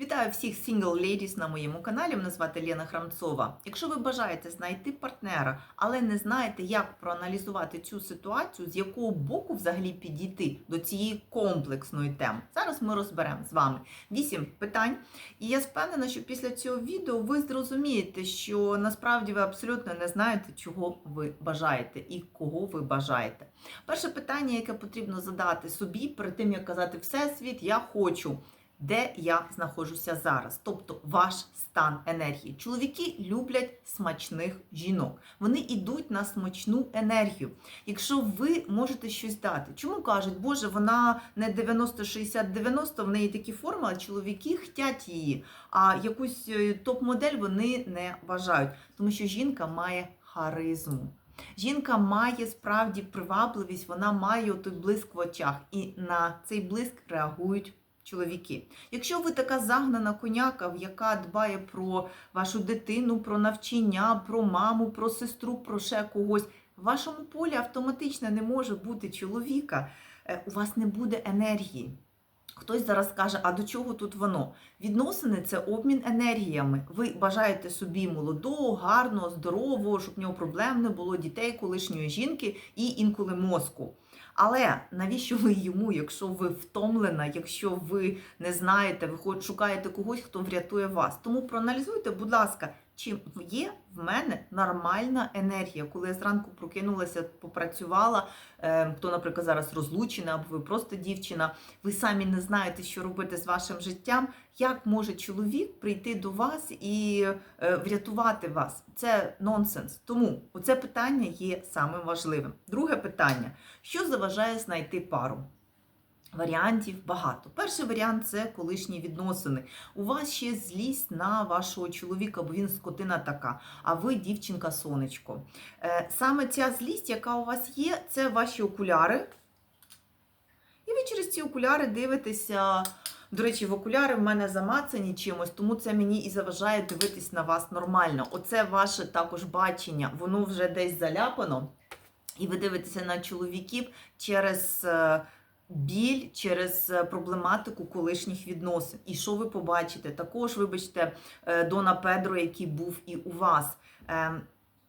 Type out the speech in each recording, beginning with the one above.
Вітаю всіх single ladies на моєму каналі. Мене звати Лена Храмцова. Якщо ви бажаєте знайти партнера, але не знаєте, як проаналізувати цю ситуацію, з якого боку взагалі підійти до цієї комплексної теми, зараз ми розберемо з вами вісім питань. І я впевнена, що після цього відео ви зрозумієте, що насправді ви абсолютно не знаєте, чого ви бажаєте і кого ви бажаєте. Перше питання, яке потрібно задати собі перед тим, як казати Всесвіт, я хочу де я знаходжуся зараз, тобто ваш стан енергії. Чоловіки люблять смачних жінок. Вони йдуть на смачну енергію. Якщо ви можете щось дати, чому кажуть, Боже, вона не 90-60-90, в неї такі форми, а чоловіки хтять її, а якусь е, топ-модель вони не вважають, тому що жінка має харизму. Жінка має справді привабливість, вона має той блиск в очах, і на цей блиск реагують чоловіки. Якщо ви така загнана коняка, яка дбає про вашу дитину, про навчання, про маму, про сестру, про ще когось, в вашому полі автоматично не може бути чоловіка, е, у вас не буде енергії. Хтось зараз каже, а до чого тут воно? Відносини це обмін енергіями. Ви бажаєте собі молодого, гарного, здорового, щоб в нього проблем не було дітей, колишньої жінки і інколи мозку. Але навіщо ви йому, якщо ви втомлена, якщо ви не знаєте, ви шукаєте когось, хто врятує вас? Тому проаналізуйте, будь ласка, чи є в мене нормальна енергія, коли я зранку прокинулася, попрацювала, е, хто, наприклад, зараз розлучена, або ви просто дівчина, ви самі не знаєте, що робити з вашим життям. Як може чоловік прийти до вас і е, врятувати вас? Це нонсенс. Тому оце питання є самим важливим. Друге питання: що заважає знайти пару? Варіантів багато. Перший варіант це колишні відносини. У вас ще злість на вашого чоловіка, бо він скотина така, а ви дівчинка сонечко. Е, Саме ця злість, яка у вас є, це ваші окуляри. І ви через ці окуляри дивитеся. До речі, в окуляри в мене замацані чимось, тому це мені і заважає дивитись на вас нормально. Оце ваше також бачення, воно вже десь заляпано. І ви дивитеся на чоловіків через. Біль через е, проблематику колишніх відносин. І що ви побачите? Також, вибачте, е, Дона Педро, який був і у вас, Е,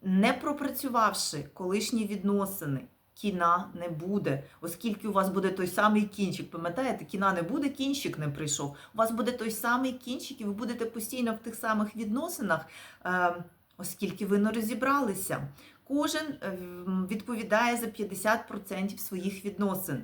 не пропрацювавши колишні відносини. Кіна не буде, оскільки у вас буде той самий кінчик. Пам'ятаєте, кіна не буде, кінчик не прийшов. У вас буде той самий кінчик, і ви будете постійно в тих самих відносинах, е, оскільки ви не розібралися. Кожен е, відповідає за 50% своїх відносин.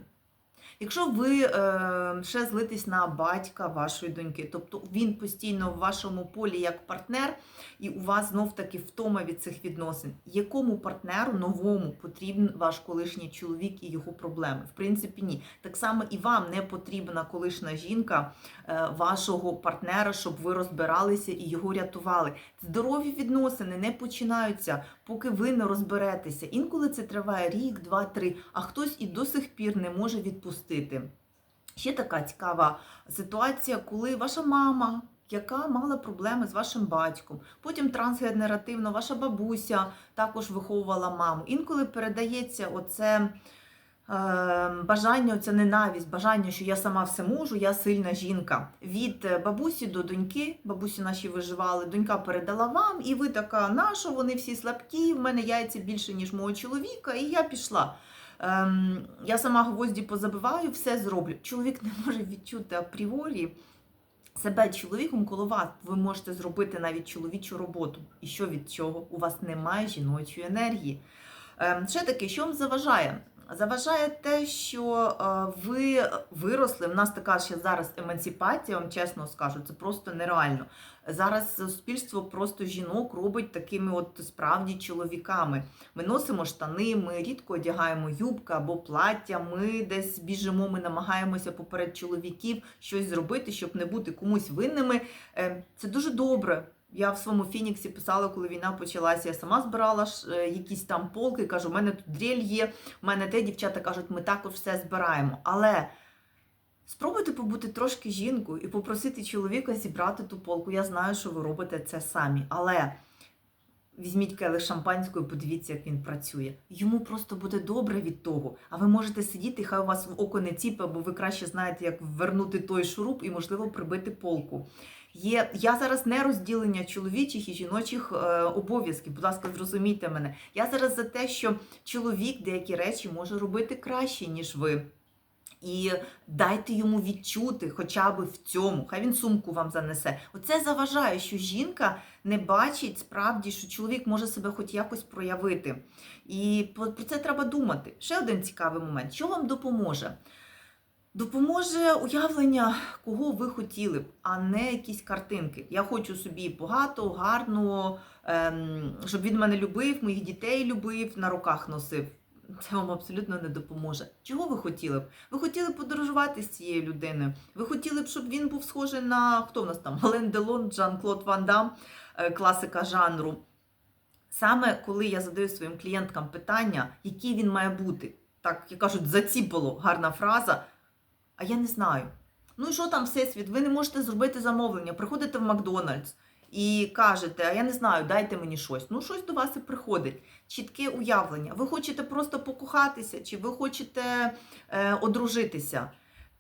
Якщо ви е, ще злитесь на батька вашої доньки, тобто він постійно в вашому полі як партнер, і у вас знов таки втома від цих відносин, якому партнеру новому потрібен ваш колишній чоловік і його проблеми? В принципі, ні. Так само і вам не потрібна колишня жінка е, вашого партнера, щоб ви розбиралися і його рятували. Здорові відносини не починаються, поки ви не розберетеся. Інколи це триває рік, два, три, а хтось і до сих пір не може відпустити. Ще така цікава ситуація, коли ваша мама, яка мала проблеми з вашим батьком, потім трансгенеративно ваша бабуся також виховувала маму. Інколи передається оце. Е, Бажання, оця ненависть, бажання, що я сама все можу, я сильна жінка. Від е, бабусі до доньки, бабусі наші виживали, донька передала вам, і ви така, наша, вони всі слабкі, в мене яйця більше, ніж мого чоловіка, і я пішла. Ем, я сама гвозді позабиваю, все зроблю. Чоловік не може відчути апріорі себе чоловіком, коли вас ви можете зробити навіть чоловічу роботу. І що від цього? У вас немає жіночої енергії. Ем, ще таки, що вам заважає? Заважає те, що е, ви виросли. У нас така ще зараз емансипація, вам чесно скажу, це просто нереально. Зараз суспільство просто жінок робить такими от справді чоловіками. Ми носимо штани, ми рідко одягаємо юбки або плаття, ми десь біжимо, ми намагаємося поперед чоловіків щось зробити, щоб не бути комусь винними. Е, Це дуже добре. Я в своєму Фініксі писала, коли війна почалася, я сама збирала е, якісь там полки, кажу, у мене тут дрель є, у мене те дівчата кажуть, ми також все збираємо. Але спробуйте побути трошки жінкою і попросити чоловіка зібрати ту полку. Я знаю, що ви робите це самі. Але Візьміть келих шампанської, подивіться, як він працює. Йому просто буде добре від того. А ви можете сидіти, хай у вас в око не ціпе, бо ви краще знаєте, як вернути той шуруп і, можливо, прибити полку. Є я зараз не розділення чоловічих і жіночих е, обов'язків. Будь ласка, зрозумійте мене. Я зараз за те, що чоловік деякі речі може робити краще, ніж ви. І дайте йому відчути хоча б в цьому. Хай він сумку вам занесе. Оце заважає, що жінка не бачить справді, що чоловік може себе хоч якось проявити. І про це треба думати. Ще один цікавий момент. Що вам допоможе? Допоможе уявлення, кого ви хотіли б, а не якісь картинки. Я хочу собі багато, гарно, ем, щоб він мене любив, моїх дітей любив, на руках носив. Це вам абсолютно не допоможе. Чого ви хотіли б? Ви хотіли подорожувати з цією людиною. Ви хотіли б, щоб він був схожий на хто в нас там? Ален Делон, Жан-Клод Ван Дам, е, класика жанру. Саме коли я задаю своїм клієнткам питання, який він має бути, так як кажуть, заціпало гарна фраза. А я не знаю. Ну і що там всесвіт? Ви не можете зробити замовлення, приходите в Макдональдс і кажете, а я не знаю, дайте мені щось. Ну, щось до вас і приходить. Чітке уявлення. Ви хочете просто покохатися, чи ви хочете е, одружитися.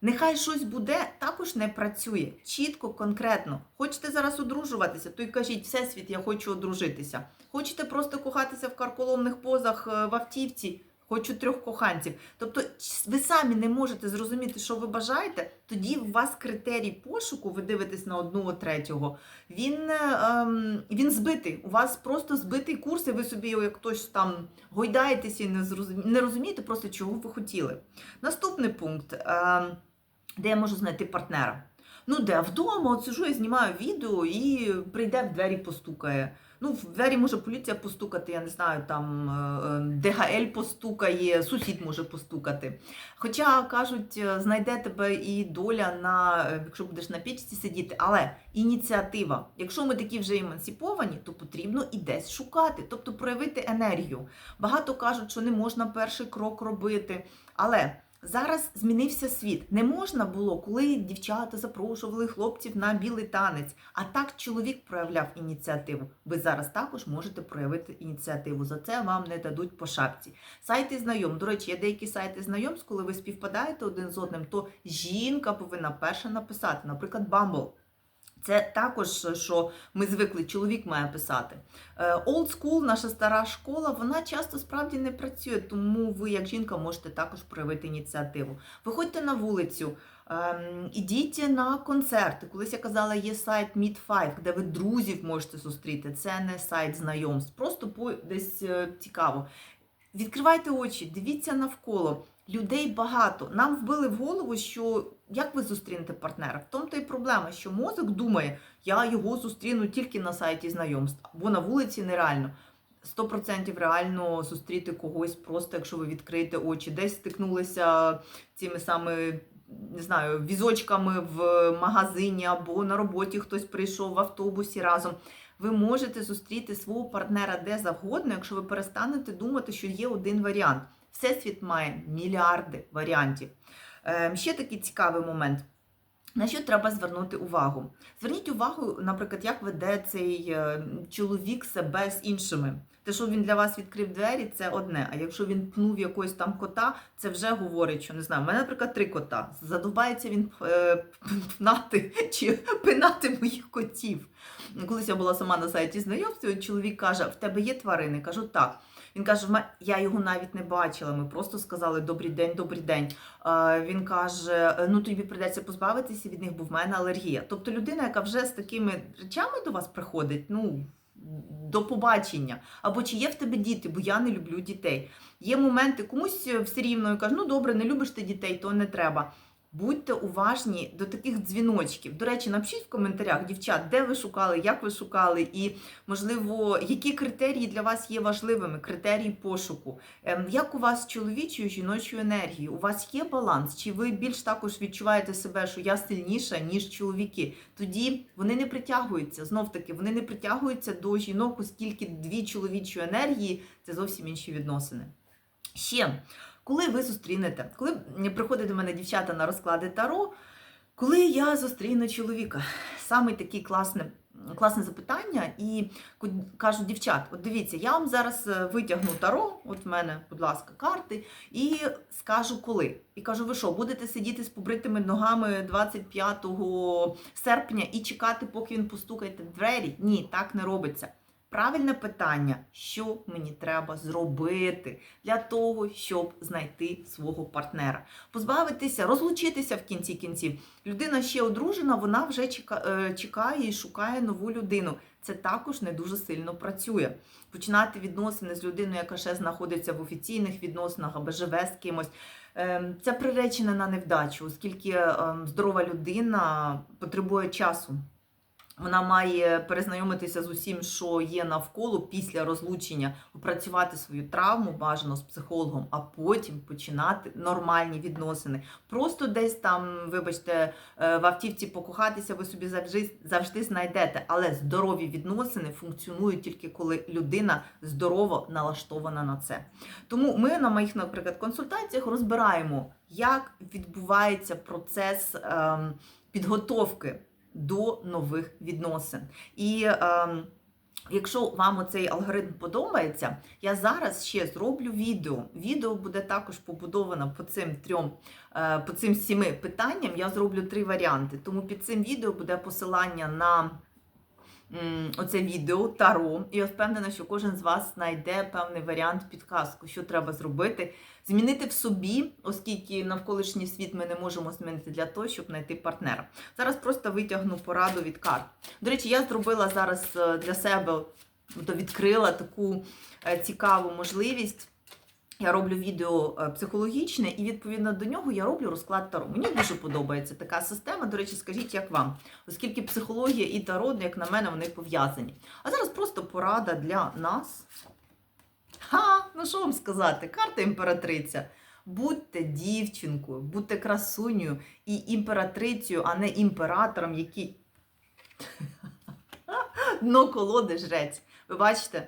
Нехай щось буде, також не працює. Чітко, конкретно. Хочете зараз одружуватися, то й кажіть, всесвіт, я хочу одружитися. Хочете просто кохатися в карколомних позах е, в автівці. Хочу трьох коханців. Тобто ви самі не можете зрозуміти, що ви бажаєте, тоді у вас критерій пошуку, ви дивитесь на одного третього, він ем, він збитий. У вас просто збитий курс, і ви собі, як хтось там гойдаєтеся і не, зрозумі... не розумієте просто, чого ви хотіли. Наступний пункт, ем, де я можу знайти партнера. Ну, де вдома, от сижу, я знімаю відео і прийде в двері, постукає. Ну, в двері може поліція постукати, я не знаю, там ДГЛ постукає, сусід може постукати. Хоча кажуть, знайде тебе і доля на якщо будеш на пічці сидіти, але ініціатива. Якщо ми такі вже емансиповані, то потрібно і десь шукати, тобто проявити енергію. Багато кажуть, що не можна перший крок робити, але. Зараз змінився світ. Не можна було, коли дівчата запрошували хлопців на білий танець. А так чоловік проявляв ініціативу. Ви зараз також можете проявити ініціативу. За це вам не дадуть по шапці. Сайти знайом. До речі, є деякі сайти знайомств, коли ви співпадаєте один з одним, то жінка повинна перша написати, наприклад, Bumble. Це також, що ми звикли, чоловік має писати. Е, old school, наша стара школа, вона часто справді не працює, тому ви, як жінка, можете також проявити ініціативу. Виходьте на вулицю, ем, ідіть на концерти. Колись я казала, є сайт Meet 5, де ви друзів можете зустріти. Це не сайт знайомств, просто по десь е, цікаво. Відкривайте очі, дивіться навколо. Людей багато. Нам вбили в голову, що як ви зустрінете партнера? В тому то й проблема, що мозок думає, я його зустріну тільки на сайті знайомств, або на вулиці нереально. 100% реально зустріти когось, просто якщо ви відкриєте очі, десь стикнулися цими самими. Не знаю, візочками в магазині або на роботі хтось прийшов в автобусі разом. Ви можете зустріти свого партнера де завгодно, якщо ви перестанете думати, що є один варіант. Всесвіт має мільярди варіантів. Е, ще такий цікавий момент. На що треба звернути увагу? Зверніть увагу, наприклад, як веде цей е, чоловік себе з іншими. Те, що він для вас відкрив двері, це одне. А якщо він пнув якогось там кота, це вже говорить, що не знаю. У мене, наприклад, три кота. Задовбається він е, пнати чи пинати моїх котів. Колись я була сама на сайті знайомств, чоловік каже: В тебе є тварини? Кажу, так. Він каже: я його навіть не бачила. Ми просто сказали Добрий день, добрий день. Він каже: Ну тобі придеться позбавитися від них, бо в мене алергія. Тобто людина, яка вже з такими речами до вас приходить, ну. До побачення. Або чи є в тебе діти, бо я не люблю дітей. Є моменти, комусь все рівно я кажу, ну добре, не любиш ти дітей, то не треба. Будьте уважні до таких дзвіночків. До речі, напишіть в коментарях, дівчат, де ви шукали, як ви шукали, і, можливо, які критерії для вас є важливими, критерії пошуку. Ем, як у вас з чоловічою жіночою енергією? У вас є баланс? Чи ви більш також відчуваєте себе, що я сильніша, ніж чоловіки? Тоді вони не притягуються. Знов таки, вони не притягуються до жінок, оскільки дві чоловічі енергії це зовсім інші відносини. Ще. Коли ви зустрінете, коли приходять до мене дівчата на розклади Таро, коли я зустріну чоловіка, саме такий класний класне запитання, і ку- кажу, дівчат, от дивіться, я вам зараз е, витягну таро, от в мене, будь ласка, карти, і скажу коли. І кажу, ви що, будете сидіти з побритими ногами 25 серпня і чекати, поки він постукає в двері? Ні, так не робиться. Правильне питання, що мені треба зробити для того, щоб знайти свого партнера, позбавитися, розлучитися в кінці кінців. Людина ще одружена, вона вже е, чекає і шукає нову людину. Це також не дуже сильно працює. Починати відносини з людиною, яка ще знаходиться в офіційних відносинах або живе з кимось. ем, Це приречене на невдачу, оскільки ем, здорова людина потребує часу. Вона має перезнайомитися з усім, що є навколо після розлучення, опрацювати свою травму бажано з психологом, а потім починати нормальні відносини. Просто десь там, вибачте, е, в автівці покохатися, ви собі завжди, завжди знайдете. Але здорові відносини функціонують тільки коли людина здорово налаштована на це. Тому ми на моїх, наприклад, консультаціях розбираємо, як відбувається процес ем, підготовки до нових відносин. І е, якщо вам оцей алгоритм подобається, я зараз ще зроблю відео. Відео буде також побудовано по цим трьом, е, по цим сіми питанням. Я зроблю три варіанти. Тому під цим відео буде посилання на. Оце відео Таро, і я впевнена, що кожен з вас знайде певний варіант підказку, що треба зробити, змінити в собі, оскільки навколишній світ ми не можемо змінити для того, щоб знайти партнера. Зараз просто витягну пораду від карт. До речі, я зробила зараз е, для себе, то відкрила таку е, цікаву можливість. Я роблю відео е, психологічне, і відповідно до нього я роблю розклад таро. Мені дуже подобається така система. До речі, скажіть, як вам, оскільки психологія і таро, як на мене, вони пов'язані. А зараз просто порада для нас. Ха, ну що вам сказати? Карта імператриця. Будьте дівчинкою, будьте красунею і імператрицею, а не імператором, який дно колоди жрець. Ви бачите?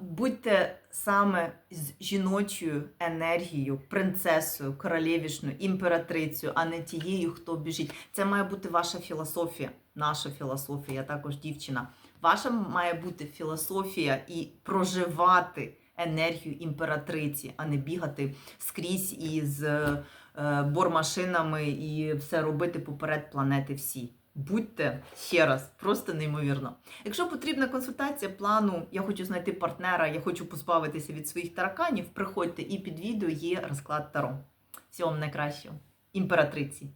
Будьте саме з жіночою енергією, принцесою, королевішною, імператрицею, а не тією, хто біжить. Це має бути ваша філософія, наша філософія, я також дівчина. Ваша має бути філософія і проживати енергію імператриці, а не бігати скрізь із е, бормашинами і все робити поперед планети всі. Будьте ще раз, просто неймовірно. Якщо потрібна консультація плану, я хочу знайти партнера, я хочу позбавитися від своїх тараканів, приходьте і під відео є розклад Таро. Всього вам найкращого. Імператриці!